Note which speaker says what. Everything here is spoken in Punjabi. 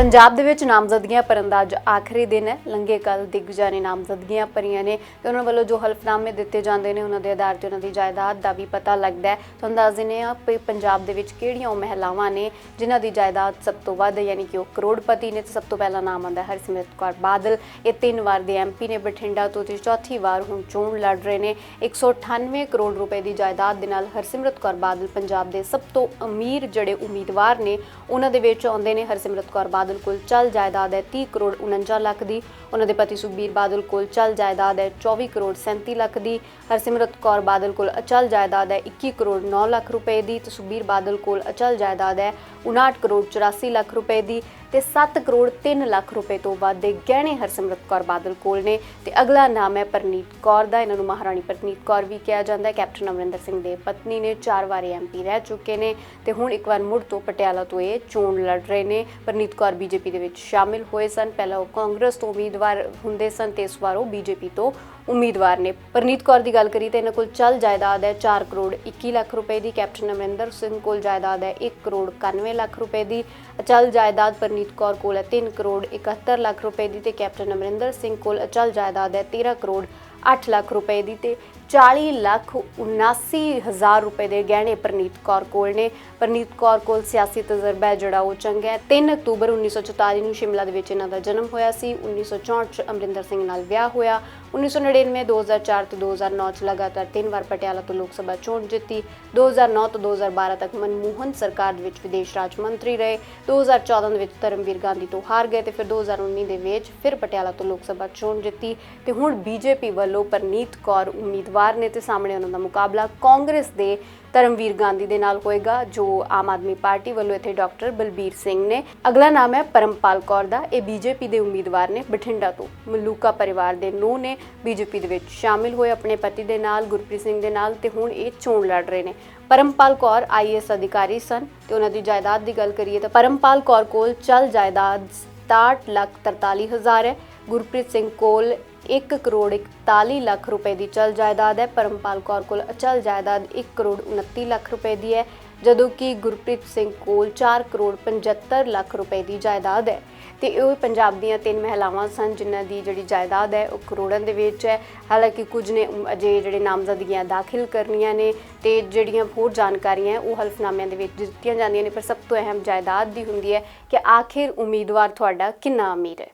Speaker 1: ਪੰਜਾਬ ਦੇ ਵਿੱਚ ਨਾਮਜ਼ਦਗੀਆਂ ਭਰਨ ਦਾ ਅੱਜ ਆਖਰੀ ਦਿਨ ਹੈ। ਲੰਘੇ ਕੱਲ ਦਿਗਜਾਂ ਨੇ ਨਾਮਜ਼ਦਗੀਆਂ ਭਰੀਆਂ ਨੇ ਤੇ ਉਹਨਾਂ ਵੱਲੋਂ ਜੋ ਹਲਫਨਾਮੇ ਦਿੱਤੇ ਜਾਂਦੇ ਨੇ, ਉਹਨਾਂ ਦੇ ਆਧਾਰ ਤੇ ਉਹਨਾਂ ਦੀ ਜਾਇਦਾਦ ਦਾ ਵੀ ਪਤਾ ਲੱਗਦਾ ਹੈ। ਤੁਹਾਨੂੰ ਦੱਸ ਦਿੰਦੇ ਹਾਂ ਕਿ ਪੰਜਾਬ ਦੇ ਵਿੱਚ ਕਿਹੜੀਆਂ ਉਹ ਮਹਿਲਾਵਾਂ ਨੇ ਜਿਨ੍ਹਾਂ ਦੀ ਜਾਇਦਾਦ ਸਭ ਤੋਂ ਵੱਧ ਹੈ, ਯਾਨੀ ਕਿ ਉਹ ਕਰੋੜਪਤੀ ਨੇ ਤੇ ਸਭ ਤੋਂ ਪਹਿਲਾ ਨਾਮ ਆਉਂਦਾ ਹਰਸਿਮਰਤ ਕੌਰ ਬਾਦਲ। ਇਹ ਤਿੰਨ ਵਾਰ ਦੇ ਐਮਪੀ ਨੇ ਬਠਿੰਡਾ ਤੋਂ ਤੇ ਚੌਥੀ ਵਾਰ ਹੁਣ ਚੋਣ ਲੜ ਰਹੇ ਨੇ। 198 ਕਰੋੜ ਰੁਪਏ ਦੀ ਜਾਇਦਾਦ ਦੇ ਨਾਲ ਹਰਸਿਮਰਤ ਕੌਰ ਬਾਦਲ ਪੰਜਾਬ ਦੇ ਸਭ ਤੋਂ ਅਮੀਰ ਜਿਹੜੇ ਉਮੀਦਵਾਰ ਨੇ, ਉਹਨਾਂ ਦੇ ਵਿੱਚ ਆਉਂਦੇ ਨੇ ਹਰਸਿਮਰਤ ਕੌਰ ਬਾਦਲ ਕੋਲ ਚੱਲ ਜਾਇਦਾਦ ਹੈ 30 ਕਰੋੜ 49 ਲੱਖ ਦੀ। ਉਹਨਾਂ ਦੇ ਪਤੀ ਸੁਖਬੀਰ ਬਾਦਲ ਕੋਲ ਚੱਲ ਜਾਇਦਾਦ ਹੈ 24 ਕਰੋੜ 37 ਲੱਖ ਦੀ। ਹਰਸਿਮਰਤ ਕੌਰ ਬਾਦਲ ਕੋਲ ਅਚਲ ਜਾਇਦਾਦ ਹੈ 21 ਕਰੋੜ 9 ਲੱਖ ਰੁਪਏ ਦੀ ਤੇ ਸੁਖਬੀਰ ਬਾਦਲ ਕੋਲ ਅਚਲ ਜਾਇਦਾਦ ਹੈ 59 ਕਰੋੜ 84 ਲੱਖ ਰੁਪਏ ਦੀ ਤੇ 7 ਕਰੋੜ 3 ਲੱਖ ਰੁਪਏ ਤੋਂ ਵੱਧ ਦੇ ਗਹਿਣੇ ਹਰਸਿਮਰਤ ਕੌਰ ਬਾਦਲ ਕੋਲ ਨੇ ਤੇ ਅਗਲਾ ਨਾਮ ਹੈ ਪਰਨੀਤ ਕੌਰ ਦਾ। ਇਹਨਾਂ ਨੂੰ ਮਹਾਰਾਣੀ ਪਰਨੀਤ ਕੌਰ ਵੀ ਕਿਹਾ ਜਾਂਦਾ ਹੈ। ਕੈਪਟਨ ਅਮਰਿੰਦਰ ਸਿੰਘ ਦੇ ਪਤਨੀ ਨੇ ਚਾਰ ਵਾਰੀ ਐਮਪੀ ਰਹਿ ਚੁੱਕੇ ਨੇ ਤੇ ਹੁਣ ਇੱਕ ਵਾਰ ਮੁੜ ਤੋਂ ਪਟਿਆਲਾ ਤੋਂ ਇਹ ਚੋਣ ਲੜ ਰਹੇ ਨੇ। ਪਰਨੀਤ ਕੌਰ ਬੀਜੇਪੀ ਦੇ ਵਿੱਚ ਸ਼ਾਮਿਲ ਹੋਏ ਸਨ। ਪਹਿਲਾਂ ਉਹ ਕਾਂਗਰਸ ਤੋਂ ਉਮੀਦਵਾਰ ਹੁੰਦੇ ਸਨ ਤੇ ਇਸ ਵਾਰ ਉਹ ਬੀਜੇਪੀ ਤੋਂ ਉਮੀਦਵਾਰ ਨੇ। ਪਰਨੀਤ ਕੌਰ ਦੀ ਗੱਲ ਕਰੀ ਤਾਂ ਇਹਨਾਂ ਕੋਲ ਚੱਲ ਜਾਇਦਾਦ ਹੈ 4 ਕਰੋੜ 21 ਲੱਖ ਰੁਪਏ ਦੀ। ਕੈਪਟਨ ਅਮਰਿੰਦਰ ਸਿੰਘ ਕੋਲ ਜਾਇਦਾਦ ਹੈ 1 ਕਰੋੜ 91 ਲੱਖ ਰੁਪਏ ਦੀ। ਅਚਲ ਜਾਇਦਾਦ ਪਰਨੀਤ ਕੌਰ ਕੋਲ ਹੈ 3 ਕਰੋੜ 71 ਲੱਖ ਰੁਪਏ ਦੀ ਤੇ ਕੈਪਟਨ ਅਮਰਿੰਦਰ ਸਿੰਘ ਕੋਲ ਅਚਲ ਜਾਇਦਾਦ ਹੈ 13 ਕਰੋੜ 8 ਲੱਖ ਰੁਪਏ ਦੀ ਤੇ 40 ਲੱਖ 79 ਹਜ਼ਾਰ ਰੁਪਏ ਦੇ ਗਹਿਣੇ ਪਰਨੀਤ ਕੌਰ ਕੋਲ ਨੇ। ਪਰਨੀਤ ਕੌਰ ਕੋਲ ਸਿਆਸੀ ਤਜਰਬਾ ਹੈ, ਜਿਹੜਾ ਉਹ ਚੰਗਾ ਹੈ। 3 ਅਕਤੂਬਰ 1944 ਨੂੰ ਸ਼ਿਮਲਾ ਦੇ ਵਿੱਚ ਇਹਨਾਂ ਦਾ ਜਨਮ ਹੋਇਆ ਸੀ। 1964 ਚ ਅਮਰਿੰਦਰ ਸਿੰਘ ਨਾਲ ਵਿਆਹ ਹੋਇਆ। 1999 2004 ਤੇ 2009 ਚ ਲਗਾਤਾਰ ਤਿੰਨ ਵਾਰ ਪਟਿਆਲਾ ਤੋਂ ਲੋਕ ਸਭਾ ਚੋਣ ਜਿੱਤੀ। 2009 ਤੋਂ 2012 ਤੱਕ ਮਨਮੋਹਨ ਸਰਕਾਰ ਦੇ ਵਿੱਚ ਵਿਦੇਸ਼ ਰਾਜ ਮੰਤਰੀ ਰਹੇ। 2014 ਦੇ ਵਿੱਚ ਧਰਮਵੀਰ ਗਾਂਧੀ ਤੋਂ ਹਾਰ ਗਏ ਤੇ ਫਿਰ 2019 ਦੇ ਵਿੱਚ ਫਿਰ ਪਟਿਆਲਾ ਤੋਂ ਲੋਕ ਸਭਾ ਚੋਣ ਜਿੱਤੀ। ਤੇ ਹੁਣ ਬੀਜੇਪੀ ਵੱਲੋਂ ਪਰਨੀਤ ਕੌਰ ਉਮੀਦਵਾਰ ਨੇ ਤੇ ਸਾਹਮਣੇ ਉਹਨਾਂ ਦਾ ਮੁਕਾਬਲਾ ਕਾਂਗਰਸ ਦੇ ਧਰਮਵੀਰ ਗਾਂਧੀ ਦੇ ਨਾਲ ਹੋਏਗਾ, ਜੋ ਆਮ ਆਦਮੀ ਪਾਰਟੀ ਵੱਲੋਂ ਇੱਥੇ ਡਾਕਟਰ ਬਲਬੀਰ ਸਿੰਘ ਨੇ। ਅਗਲਾ ਨਾਮ ਹੈ ਪਰਮਪਾਲ ਕੌਰ ਦਾ। ਇਹ ਬੀਜੇਪੀ ਦੇ ਉਮੀਦਵਾਰ ਨੇ, ਬਠਿੰਡਾ ਤੋਂ। ਮਲੂਕਾ ਪਰਿਵਾਰ ਦੇ ਨੂੰਹ ਨੇ, ਬੀਜੇਪੀ ਦੇ ਵਿੱਚ ਸ਼ਾਮਿਲ ਹੋਏ ਆਪਣੇ ਪਤੀ ਦੇ ਨਾਲ, ਗੁਰਪ੍ਰੀਤ ਸਿੰਘ ਦੇ ਨਾਲ, ਤੇ ਹੁਣ ਇਹ ਚੋਣ ਲੜ ਰਹੇ ਨੇ। ਪਰਮਪਾਲ ਕੌਰ ਆਈਐਸ ਅਧਿਕਾਰੀ ਸਨ, ਤੇ ਉਹਨਾਂ ਦੀ ਜਾਇਦਾਦ ਦੀ ਗੱਲ ਕਰੀਏ ਤਾਂ ਪਰਮਪਾਲ ਕੌਰ ਕੋਲ ਚੱਲ ਜਾਇਦਾਦ 67 ਲੱਖ 43 ਹਜ਼ਾਰ ਹੈ। ਗੁਰਪ੍ਰੀਤ ਸਿੰਘ ਕੋਲ 1 ਕਰੋੜ 41 ਲੱਖ ਰੁਪਏ ਦੀ ਚਲ ਜਾਇਦਾਦ ਹੈ। ਪਰਮਪਾਲ ਕੌਰ ਕੋਲ ਅਚਲ ਜਾਇਦਾਦ 1 ਕਰੋੜ 29 ਲੱਖ ਰੁਪਏ ਦੀ ਹੈ ਜਦੋਂ ਕਿ ਗੁਰਪ੍ਰੀਤ ਸਿੰਘ ਕੋਲ 4 ਕਰੋੜ 75 ਲੱਖ ਰੁਪਏ ਦੀ ਜਾਇਦਾਦ ਹੈ। ਤੇ ਇਹ ਪੰਜਾਬ ਦੀਆਂ ਤਿੰਨ ਮਹਿਲਾਵਾਂ ਸਨ ਜਿਨ੍ਹਾਂ ਦੀ ਜਿਹੜੀ ਜਾਇਦਾਦ ਹੈ ਉਹ ਕਰੋੜਾਂ ਦੇ ਵਿੱਚ ਹੈ। ਹਾਲਾਂਕਿ ਕੁਝ ਨੇ ਅਮ, ਅਜੇ ਜਿਹੜੇ ਨਾਮਜ਼ਦਗੀਆਂ ਦਾਖਲ ਕਰਨੀਆਂ ਨੇ ਤੇ ਜਿਹੜੀਆਂ ਹੋਰ ਜਾਣਕਾਰੀਆਂ ਉਹ ਹਲਫਨਾਮਿਆਂ ਦੇ ਵਿੱਚ ਦਿੱਤੀਆਂ ਜਾਂਦੀਆਂ ਨੇ ਪਰ ਸਭ ਤੋਂ ਅਹਿਮ ਜਾਇਦਾਦ ਦੀ ਹੁੰਦੀ ਹੈ ਕਿ ਆਖਿਰ ਉਮੀਦਵਾਰ ਤੁਹਾਡਾ ਕਿੰਨਾ ਅਮੀਰ ਹੈ।